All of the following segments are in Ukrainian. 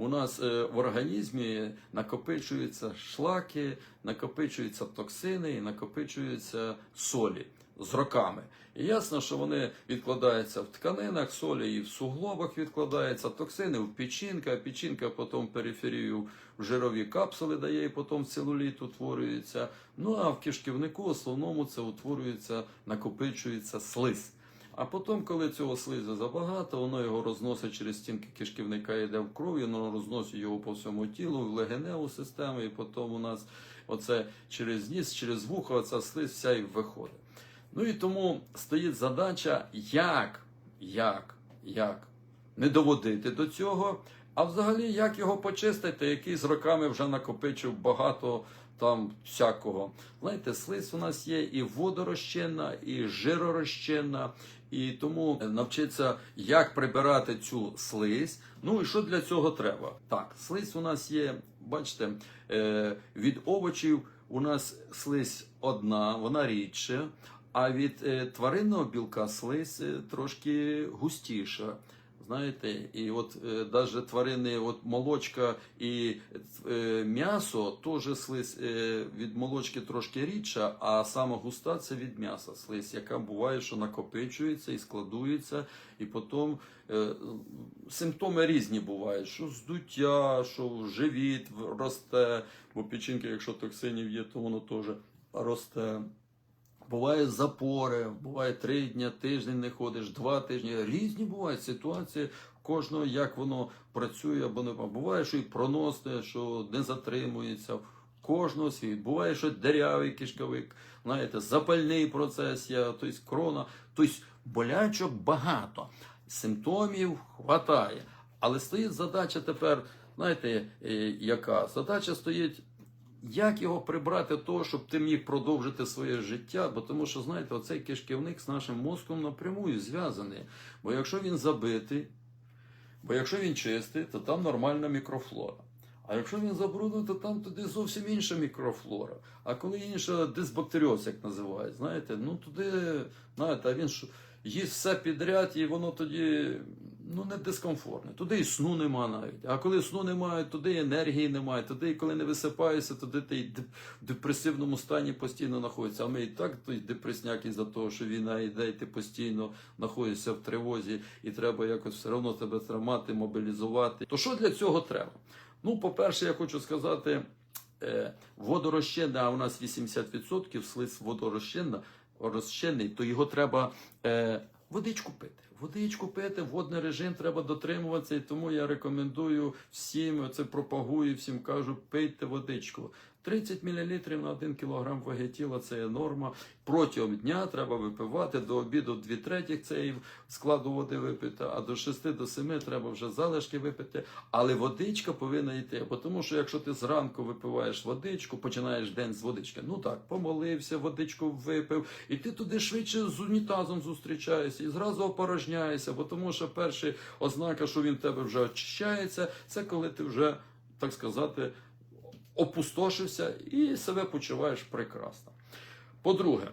у нас е, в організмі накопичуються шлаки, накопичуються токсини і накопичуються солі з роками. І ясно, що вони відкладаються в тканинах, солі і в суглобах відкладаються, токсини в печінка, печінка потім периферію в жирові капсули дає, і потім целуліт утворюється. Ну а в кишківнику основному це утворюється, накопичується слиз. А потім, коли цього слизу забагато, воно його розносить через стінки кишківника, йде в кров, воно розносить його по всьому тілу, в легеневу систему, і потім у нас оце через ніс, через вухо, оця слизь вся і виходить. Ну і тому стоїть задача, як, як, як не доводити до цього, а взагалі як його почистити, який з роками вже накопичив багато там всякого. Знаєте, слизь у нас є і водорозчинна, і жиророзчинна, і тому навчитися, як прибирати цю слизь. Ну і що для цього треба? Так, слизь у нас є, бачите, е, від овочів у нас слизь одна, вона рідше. А від е, тваринного білка слизь е, трошки густіша. Знаєте, і от навіть тварини, от молочка і е, м'ясо, теж слизь е, від молочки трошки рідша, а саме густа це від м'яса слизь, яка буває, що накопичується і складується, і потім е, симптоми різні бувають, що здуття, що живіт росте, бо печінка, якщо токсинів є, то воно теж росте. Буває запори, буває три дні, тиждень не ходиш, два тижні. Різні бувають ситуації кожного, як воно працює або не буває, що і проносне, що не затримується. Кожного свій. Буває, що дерявий кишковик, знаєте, запальний процес є, тобто крона, тобто болячок багато, симптомів хватає. Але стоїть задача тепер, знаєте, е, яка? Задача стоїть як його прибрати того, щоб ти міг продовжити своє життя? Бо тому що, знаєте, оцей кишківник з нашим мозком напрямую зв'язаний. Бо якщо він забитий, бо якщо він чистий, то там нормальна мікрофлора. А якщо він забруднений, то там туди зовсім інша мікрофлора. А коли інша дисбактеріоз, як називають, знаєте, ну туди, знаєте, а він ж їсть все підряд, і воно тоді ну, не дискомфортне. Туди і сну нема навіть. А коли сну немає, туди і енергії немає. Туди, і коли не висипаєшся, туди ти й в депресивному стані постійно знаходиться. А ми і так той депресняк із-за того, що війна йде, і ти постійно знаходишся в тривозі, і треба якось все одно тебе тримати, мобілізувати. То що для цього треба? Ну, по-перше, я хочу сказати, е, водорозчинна, а у нас 80% слиз водорозчинна, розчинний, то його треба е, водичку пити. Водичку пити, водний режим треба дотримуватися, і тому я рекомендую всім, це пропагую, всім кажу, пийте водичку. 30 мл на 1 кг ваги тіла це є норма. Протягом дня треба випивати до обіду 2 третіх цієї складу води випити, а до 6 до 7 треба вже залишки випити. Але водичка повинна йти. Бо тому що якщо ти зранку випиваєш водичку, починаєш день з водички. Ну так, помолився, водичку випив, і ти туди швидше з унітазом зустрічаєшся і зразу опорожняєшся, бо тому що перша ознака, що він в тебе вже очищається, це коли ти вже, так сказати, опустошився і себе почуваєш прекрасно. По-друге,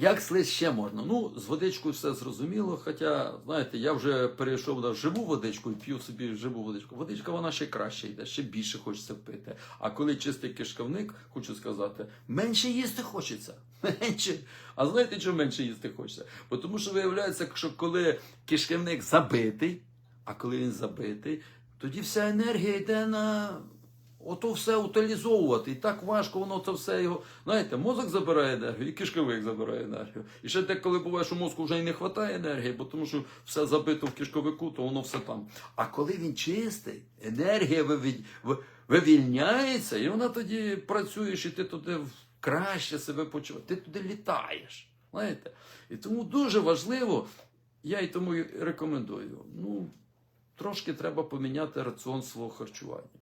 як слизь ще можна? Ну, з водичкою все зрозуміло. Хоча, знаєте, я вже перейшов на живу водичку і п'ю собі живу водичку. Водичка вона ще краще йде, ще більше хочеться пити. А коли чистий кишківник, хочу сказати, менше їсти хочеться. Менше. А знаєте, чому менше їсти хочеться? Бо тому що виявляється, що коли кишківник забитий, а коли він забитий, тоді вся енергія йде на ото все утилізовувати. І так важко воно це все його. Знаєте, мозок забирає енергію, і кишковик забирає енергію. І ще деколи буває, що мозку вже й не вистачає енергії, бо тому що все забито в кишковику, то воно все там. А коли він чистий, енергія вивільняється, і вона тоді працюєш, і ти туди краще себе почуваєш. Ти туди літаєш. Знаєте? І тому дуже важливо, я і тому і рекомендую. Ну, трошки треба поміняти раціон свого харчування.